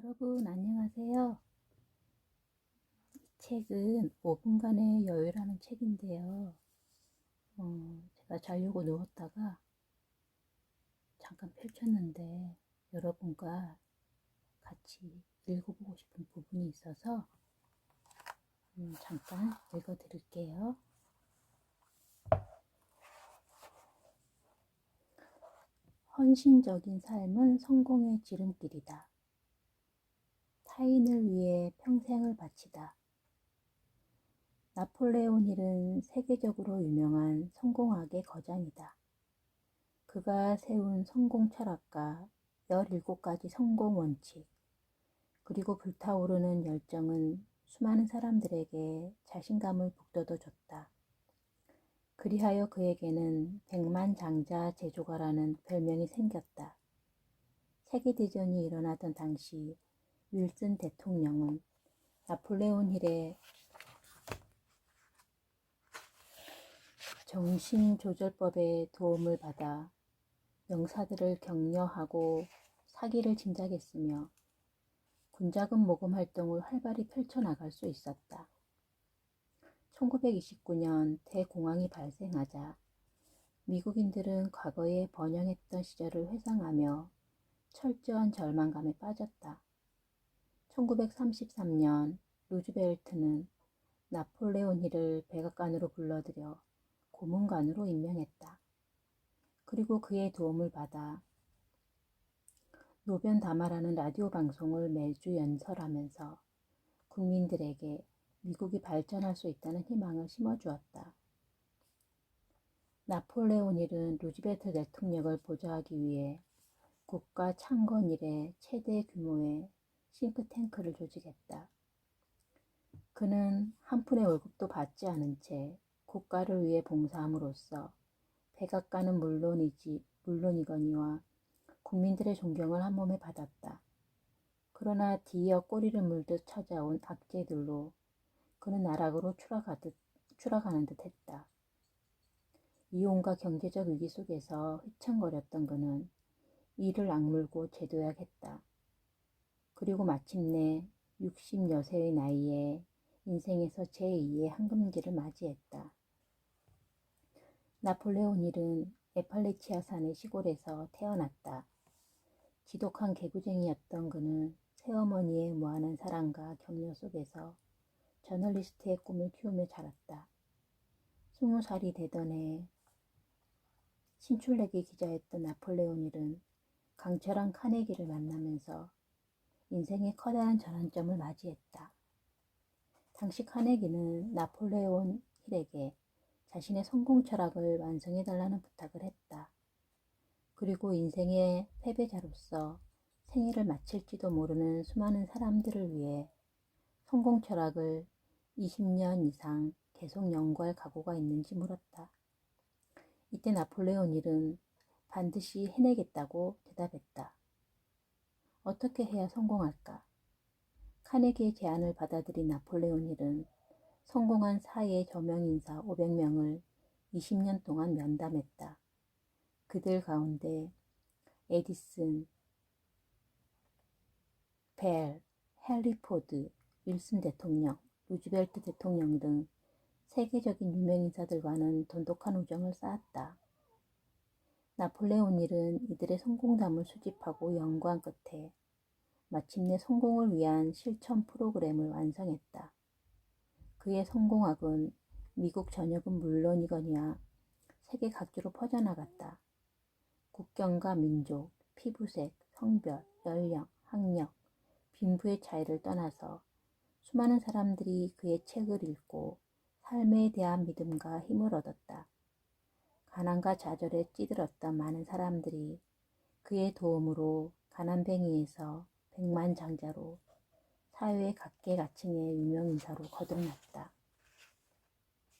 여러분 안녕하세요. 이 책은 5분간의 여유라는 책인데요. 어, 제가 자려고 누웠다가 잠깐 펼쳤는데 여러분과 같이 읽어보고 싶은 부분이 있어서 음, 잠깐 읽어드릴게요. 헌신적인 삶은 성공의 지름길이다. 타인을 위해 평생을 바치다. 나폴레온 힐은 세계적으로 유명한 성공학의 거장이다. 그가 세운 성공 철학과 17가지 성공 원칙, 그리고 불타오르는 열정은 수많은 사람들에게 자신감을 북돋워 줬다. 그리하여 그에게는 백만장자 제조가라는 별명이 생겼다. 세계대전이 일어나던 당시 윌슨 대통령은 나폴레온 힐의 정신조절법의 도움을 받아 명사들을 격려하고 사기를 진작했으며 군자금 모금 활동을 활발히 펼쳐나갈 수 있었다. 1929년 대공황이 발생하자 미국인들은 과거에 번영했던 시절을 회상하며 철저한 절망감에 빠졌다. 1933년 루즈벨트는 나폴레온 힐을 백악관으로 불러들여 고문관으로 임명했다. 그리고 그의 도움을 받아 노변 담화라는 라디오 방송을 매주 연설하면서 국민들에게 미국이 발전할 수 있다는 희망을 심어주었다. 나폴레온 힐은 루즈벨트 대통령을 보좌하기 위해 국가 창건 이래 최대 규모의 싱크탱크를 조직했다. 그는 한 푼의 월급도 받지 않은 채 국가를 위해 봉사함으로써 백악관은 물론이지 물론이거니와 국민들의 존경을 한 몸에 받았다. 그러나 뒤이어 꼬리를 물듯 찾아온 악재들로 그는 나락으로 추락하듯, 추락하는 듯 했다. 이혼과 경제적 위기 속에서 휘청거렸던 그는 이를 악물고 제도약했다. 그리고 마침내 60여세의 나이에 인생에서 제2의 황금기를 맞이했다. 나폴레온 힐은 에팔레치아 산의 시골에서 태어났다. 지독한 개구쟁이였던 그는 새어머니의 무한한 사랑과 격려 속에서 저널리스트의 꿈을 키우며 자랐다. 스무 살이 되던 해 신출내기 기자였던 나폴레온 힐은 강철한 카네기를 만나면서 인생의 커다란 전환점을 맞이했다. 당시 카네기는 나폴레온 힐에게 자신의 성공 철학을 완성해 달라는 부탁을 했다. 그리고 인생의 패배자로서 생애를 마칠지도 모르는 수많은 사람들을 위해 성공 철학을 20년 이상 계속 연구할 각오가 있는지 물었다. 이때 나폴레온 힐은 반드시 해내겠다고 대답했다. 어떻게 해야 성공할까? 카네기의 제안을 받아들인 나폴레온 힐은 성공한 사회 저명인사 500명을 20년 동안 면담했다. 그들 가운데 에디슨, 벨, 헨리 포드, 윌슨 대통령, 루즈벨트 대통령 등 세계적인 유명인사들과는 돈독한 우정을 쌓았다. 나폴레온 힐은 이들의 성공담을 수집하고 연구한 끝에 마침내 성공을 위한 실천 프로그램을 완성했다. 그의 성공학은 미국 전역은 물론이거니와 세계 각지로 퍼져나갔다. 국경과 민족, 피부색, 성별, 연령, 학력, 빈부의 차이를 떠나서 수많은 사람들이 그의 책을 읽고 삶에 대한 믿음과 힘을 얻었다. 가난과 좌절에 찌들었던 많은 사람들이 그의 도움으로 가난뱅이에서 백만장자로 사회의 각계각층의 유명인사로 거듭났다.